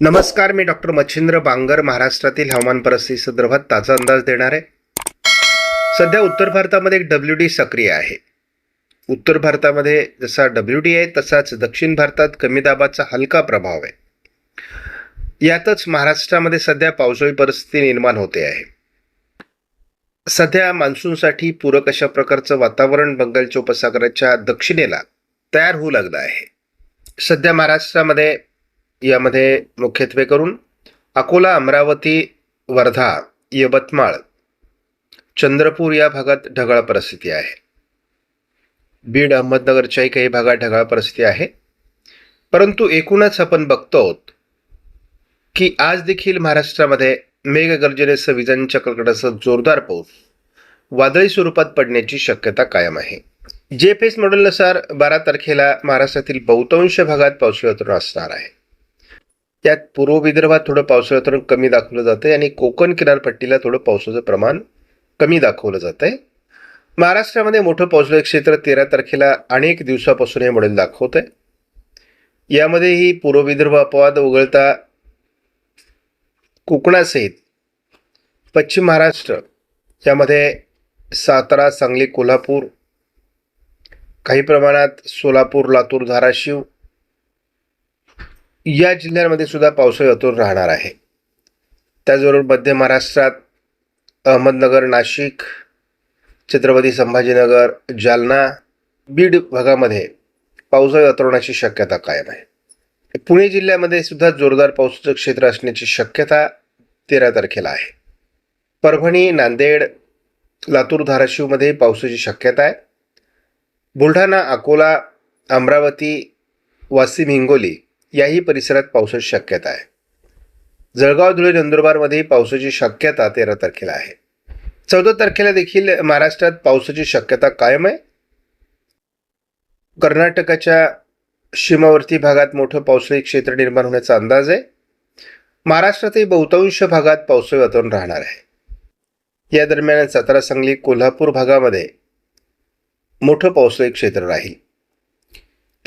नमस्कार मी डॉक्टर मच्छिंद्र बांगर महाराष्ट्रातील हवामान परिस्थिती संदर्भात ताजा अंदाज देणार आहे. सध्या उत्तर भारतामध्ये एक डब्ल्यू डी सक्रिय आहे. उत्तर भारतामध्ये जसा डब्ल्यू डी आहे तसाच दक्षिण भारतात कमी दाबाचा हलका प्रभाव आहे. यातच महाराष्ट्रामध्ये सध्या पावसाळी परिस्थिती निर्माण होते आहे. सध्या मान्सूनसाठी पूरक अशा प्रकारचं वातावरण बंगालच्या उपसागराच्या दक्षिणेला तयार होऊ लागलं आहे. सध्या महाराष्ट्रामध्ये यामध्ये मुख्यत्वे करून अकोला अमरावती वर्धा यवतमाळ चंद्रपूर या भागात ढगाळ परिस्थिती आहे. बीड अहमदनगरच्याही काही भागात ढगाळ परिस्थिती आहे. परंतु एकूणच आपण बघतो की आज देखील महाराष्ट्रामध्ये मेघगर्जनेसह विजांच्या कडकडासह जोरदार पाऊस वादळी स्वरूपात पडण्याची शक्यता कायम आहे. जे फेस एस मॉडेलनुसार बारा तारखेला महाराष्ट्रातील बहुतांश भागात पावसाळी वातावरण असणार आहे. त्यात पूर्व विदर्भात थोडं पावसाळी कमी दाखवलं जातं आणि कोकण किनारपट्टीला थोडं पावसाचं प्रमाण कमी दाखवलं जातं आहे महाराष्ट्रामध्ये मोठं पावसाळी क्षेत्र तेरा तारखेला अनेक दिवसापासून हे मॉडेल दाखवत आहे यामध्येही पूर्व विदर्भ अपवाद वगळता कोकणासहित पश्चिम महाराष्ट्र यामध्ये सातारा सांगली कोल्हापूर काही प्रमाणात सोलापूर लातूर धाराशिव या जिल्ह्यांमध्ये सुद्धा पावसाळी अतूर राहणार आहे. त्याचबरोबर मध्य महाराष्ट्रात अहमदनगर नाशिक छत्रपती संभाजीनगर जालना बीड भागामध्ये पावसाळी अतरवण्याची शक्यता कायम आहे. पुणे जिल्ह्यामध्ये सुद्धा जोरदार पावसाचं क्षेत्र असण्याची शक्यता तेरा तारखेला आहे. परभणी नांदेड लातूर धाराशिवमध्ये पावसाची शक्यता आहे. बुलढाणा अकोला अमरावती वाशिम हिंगोली याही परिसरात पावसाची शक्यता आहे. जळगाव धुळे नंदुरबारमध्ये पावसाची शक्यता तेरा तारखेला आहे. चौदा तारखेला देखील महाराष्ट्रात पावसाची शक्यता कायम आहे. कर्नाटकाच्या सीमावर्ती भागात मोठं पावसाळी क्षेत्र निर्माण होण्याचा अंदाज आहे. महाराष्ट्रातही बहुतांश भागात पावसाळी वातावरण राहणार आहे. या दरम्यान सातारा सांगली कोल्हापूर भागामध्ये मोठं पावसाळी क्षेत्र राहील.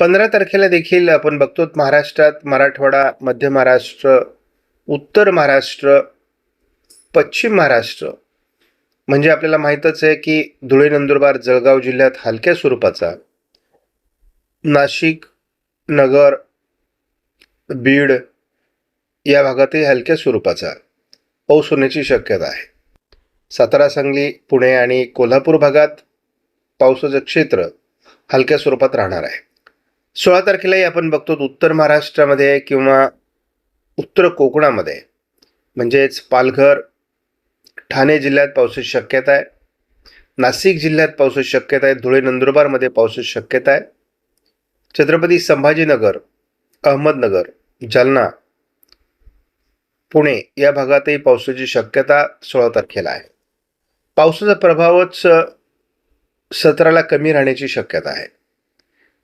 पंधरा तारखेला देखील आपण बघतो महाराष्ट्रात मराठवाडा मध्य महाराष्ट्र उत्तर महाराष्ट्र पश्चिम महाराष्ट्र. म्हणजे आपल्याला माहीतच आहे की धुळे नंदुरबार जळगाव जिल्ह्यात हलक्या स्वरूपाचा नाशिक नगर बीड या भागातही हलक्या स्वरूपाचा पाऊस होण्याची शक्यता आहे. सातारा सांगली पुणे आणि कोल्हापूर भागात पावसाचं क्षेत्र हलक्या स्वरूपात राहणार आहे. सोळा तारखेलाही आपण बघतो उत्तर महाराष्ट्रामध्ये किंवा उत्तर कोकणामध्ये. म्हणजेच पालघर ठाणे जिल्ह्यात पावसाची शक्यता आहे. नाशिक जिल्ह्यात पावसाची शक्यता आहे. धुळे नंदुरबारमध्ये पावसाची शक्यता आहे. छत्रपती संभाजीनगर अहमदनगर जालना पुणे या भागातही पावसाची शक्यता सोळा तारखेला आहे. पावसाचा प्रभावच सतराला कमी राहण्याची शक्यता आहे.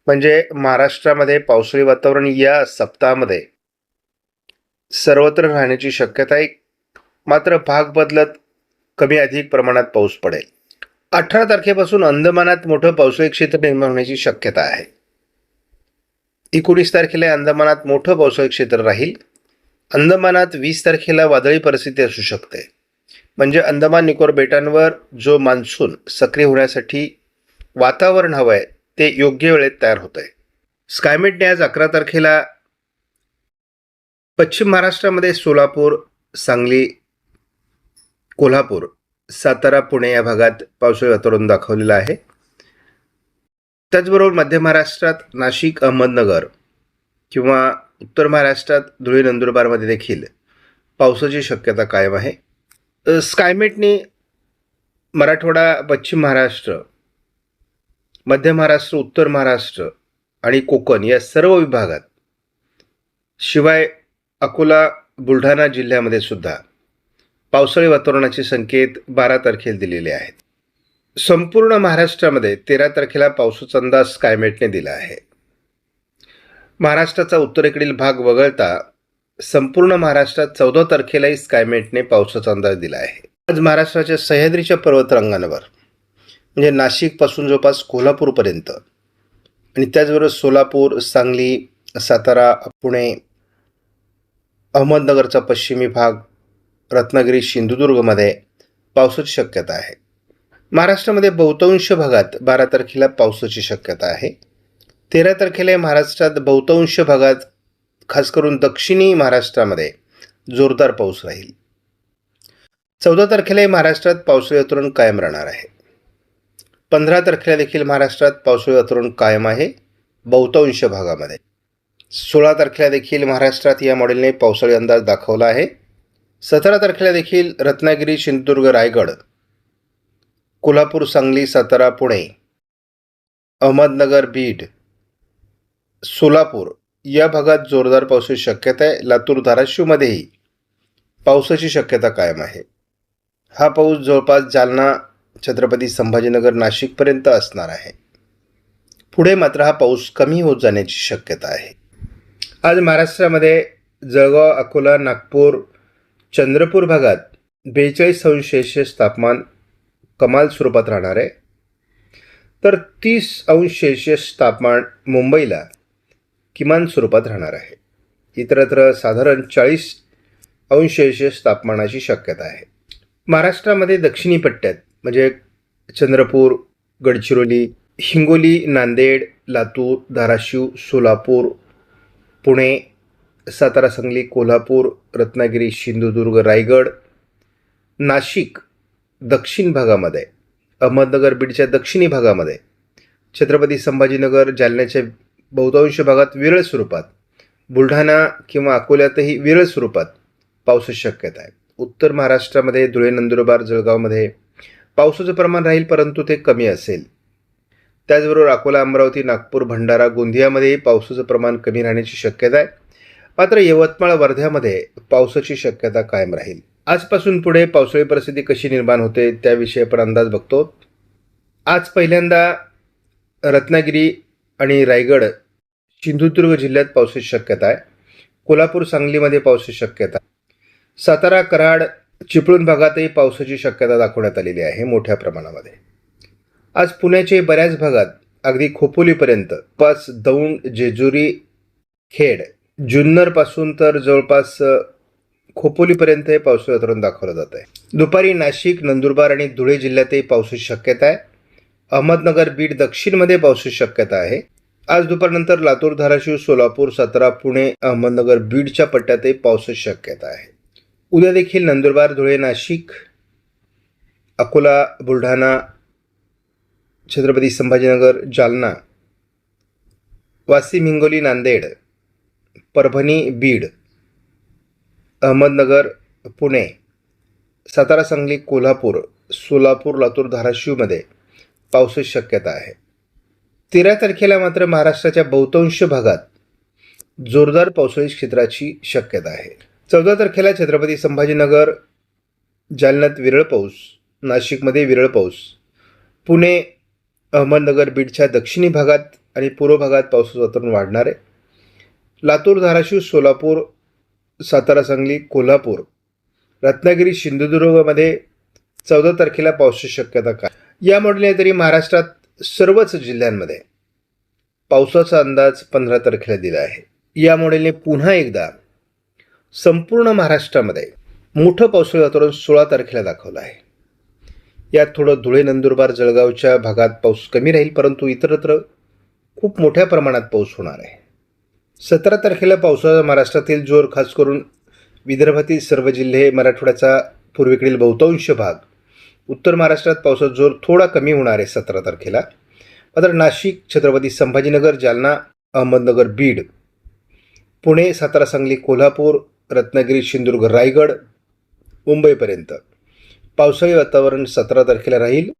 म्हणजे महाराष्ट्रामध्ये पावसाळी वातावरण या सप्ताहामध्ये सर्वत्र राहण्याची शक्यता आहे मात्र भाग बदलत कमी अधिक प्रमाणात पाऊस पडेल. अठरा तारखेपासून अंदमानात मोठं पावसाळी क्षेत्र निर्माण होण्याची शक्यता आहे. एकोणीस तारखेला अंदमानात मोठं पावसाळी क्षेत्र राहील. अंदमानात वीस तारखेला वादळी परिस्थिती असू शकते. म्हणजे अंदमान निकोबार बेटांवर जो मान्सून सक्रिय होण्यासाठी वातावरण हवं आहे ते योग्य वेळेत तयार होत आहे स्कायमेटने आज अकरा तारखेला पश्चिम महाराष्ट्रामध्ये सोलापूर सांगली कोल्हापूर सातारा पुणे या भागात पावसाळी वातावरण दाखवलेलं आहे. त्याचबरोबर मध्य महाराष्ट्रात नाशिक अहमदनगर किंवा उत्तर महाराष्ट्रात धुळे नंदुरबारमध्ये देखील पावसाची शक्यता कायम आहे. स्कायमेटने मराठवाडा पश्चिम महाराष्ट्र मध्य महाराष्ट्र उत्तर महाराष्ट्र आणि कोकण या सर्व विभागात शिवाय अकोला बुलढाणा जिल्ह्यामध्ये सुद्धा पावसाळी वातावरणाचे संकेत बारा तारखेला दिलेले आहेत. संपूर्ण महाराष्ट्रामध्ये तेरा तारखेला पावसाचा अंदाज स्कायमेटने दिला आहे. महाराष्ट्राचा उत्तरेकडील भाग वगळता संपूर्ण महाराष्ट्रात चौदा तारखेलाही स्कायमेटने पावसाचा अंदाज दिला आहे. आज महाराष्ट्राच्या सह्याद्रीच्या पर्वतरांगांवर म्हणजे नाशिकपासून जवळपास कोल्हापूरपर्यंत. आणि त्याचबरोबर सोलापूर सांगली सातारा पुणे अहमदनगरचा पश्चिमी भाग रत्नागिरी सिंधुदुर्गमध्ये पावसाची शक्यता आहे. महाराष्ट्रामध्ये बहुतांश भागात बारा तारखेला पावसाची शक्यता आहे. तेरा तारखेला महाराष्ट्रात बहुतांश भागात खास करून दक्षिणी महाराष्ट्रामध्ये जोरदार पाऊस राहील. चौदा तारखेला महाराष्ट्रात पावसाळी वातावरण कायम राहणार आहे. पंधरा तारखेला देखील महाराष्ट्रात पावसाळी वातावरण कायम आहे. बहुतांश भागामध्ये. सोळा तारखेला देखील महाराष्ट्रात या मॉडेलने पावसाळी अंदाज दाखवला आहे. सतरा तारखेला देखील रत्नागिरी सिंधुदुर्ग रायगड कोल्हापूर सांगली सातारा पुणे अहमदनगर बीड सोलापूर या भागात जोरदार पावसाची शक्यता आहे. लातूर धाराशिवमध्येही पावसाची शक्यता कायम आहे. हा पाऊस जवळपास जालना छत्रपती संभाजीनगर नाशिकपर्यंत असणार आहे. पुढे मात्र हा पाऊस कमी होत जाण्याची शक्यता आहे. आज महाराष्ट्रामध्ये जळगाव अकोला नागपूर चंद्रपूर भागात बेचाळीस अंश सेल्शियस तापमान कमाल स्वरूपात राहणार आहे. तर तीस अंश सेल्शियस तापमान मुंबईला किमान स्वरूपात राहणार आहे. इतरत्र साधारण चाळीस अंश सेल्शियस तापमानाची शक्यता आहे. महाराष्ट्रामध्ये दक्षिणी पट्ट्यात म्हणजे चंद्रपूर गडचिरोली हिंगोली नांदेड लातूर धाराशिव सोलापूर पुणे सातारा सांगली कोल्हापूर रत्नागिरी सिंधुदुर्ग रायगड नाशिक दक्षिण भागामध्ये अहमदनगर बीडच्या दक्षिणी भागामध्ये छत्रपती संभाजीनगर जालन्याच्या बहुतांश भागात विरळ स्वरूपात बुलढाणा किंवा अकोल्यातही विरळ स्वरूपात पावसाची शक्यता आहे. उत्तर महाराष्ट्रामध्ये धुळे नंदुरबार जळगावमध्ये पावसाचं प्रमाण राहील परंतु ते कमी असेल. त्याचबरोबर अकोला अमरावती नागपूर भंडारा गोंदियामध्येही पावसाचं प्रमाण कमी राहण्याची शक्यता आहे. मात्र यवतमाळ वर्ध्यामध्ये पावसाची शक्यता कायम राहील. आजपासून पुढे पावसाळी परिस्थिती कशी निर्माण होते त्याविषयी आपण अंदाज बघतो. आज पहिल्यांदा रत्नागिरी आणि रायगड सिंधुदुर्ग जिल्ह्यात पावसाची शक्यता आहे. कोल्हापूर सांगलीमध्ये पावसाची शक्यता सातारा कराड चिपळूण भागातही पावसाची शक्यता दाखवण्यात आलेली आहे मोठ्या प्रमाणामध्ये. आज पुण्याचे बऱ्याच भागात अगदी खोपोलीपर्यंत पास दौंड जेजुरी खेड जुन्नरपासून तर जवळपास खोपोलीपर्यंत हे पावसाचं वातावरण दाखवलं जात आहे. दुपारी नाशिक नंदुरबार आणि धुळे जिल्ह्यातही पावसाची शक्यता आहे. अहमदनगर बीड दक्षिणमध्ये पावसाची शक्यता आहे. आज दुपारनंतर लातूर धाराशिव सोलापूर सातारा पुणे अहमदनगर बीडच्या पट्ट्यातही पावसाची शक्यता आहे. उद्या देखील नंदुरबार धुळे नाशिक अकोला बुलढाणा छत्रपती संभाजीनगर जालना वाशिम हिंगोली नांदेड परभणी बीड अहमदनगर पुणे सातारा सांगली कोल्हापूर सोलापूर लातूर धाराशिवमध्ये पावसाची शक्यता आहे. तेरा तारखेला मात्र महाराष्ट्राच्या बहुतांश भागात जोरदार पावसाळी क्षेत्राची शक्यता आहे. चौदा तारखेला छत्रपती संभाजीनगर जालन्यात विरळ पाऊस नाशिकमध्ये विरळ पाऊस. पुणे अहमदनगर बीडच्या दक्षिणी भागात आणि पूर्व भागात पावसाचं वातावरण वाढणार आहे. लातूर धाराशिव सोलापूर सातारा सांगली कोल्हापूर रत्नागिरी सिंधुदुर्गमध्ये चौदा तारखेला पावसाची शक्यता काय? या मॉडेलने तरी महाराष्ट्रात सर्वच जिल्ह्यांमध्ये पावसाचा अंदाज पंधरा तारखेला दिला आहे. या मॉडेलने पुन्हा एकदा संपूर्ण महाराष्ट्रामध्ये मोठं पावसाळी वातावरण सोळा तारखेला दाखवलं आहे. यात थोडं धुळे नंदुरबार जळगावच्या भागात पाऊस कमी राहील परंतु इतरत्र खूप मोठ्या प्रमाणात पाऊस होणार आहे. सतरा तारखेला पावसाचा महाराष्ट्रातील जोर खास करून विदर्भातील सर्व जिल्हे मराठवाड्याचा पूर्वेकडील बहुतांश भाग उत्तर महाराष्ट्रात पावसाचा जोर थोडा कमी होणार आहे सतरा तारखेला. मात्र नाशिक छत्रपती संभाजीनगर जालना अहमदनगर बीड पुणे सातारा सांगली कोल्हापूर रत्नागिरी सिंधुदुर्ग रायगड मुंबईपर्यंत. पावसाळी वातावरण सतरा तारखेला राहील.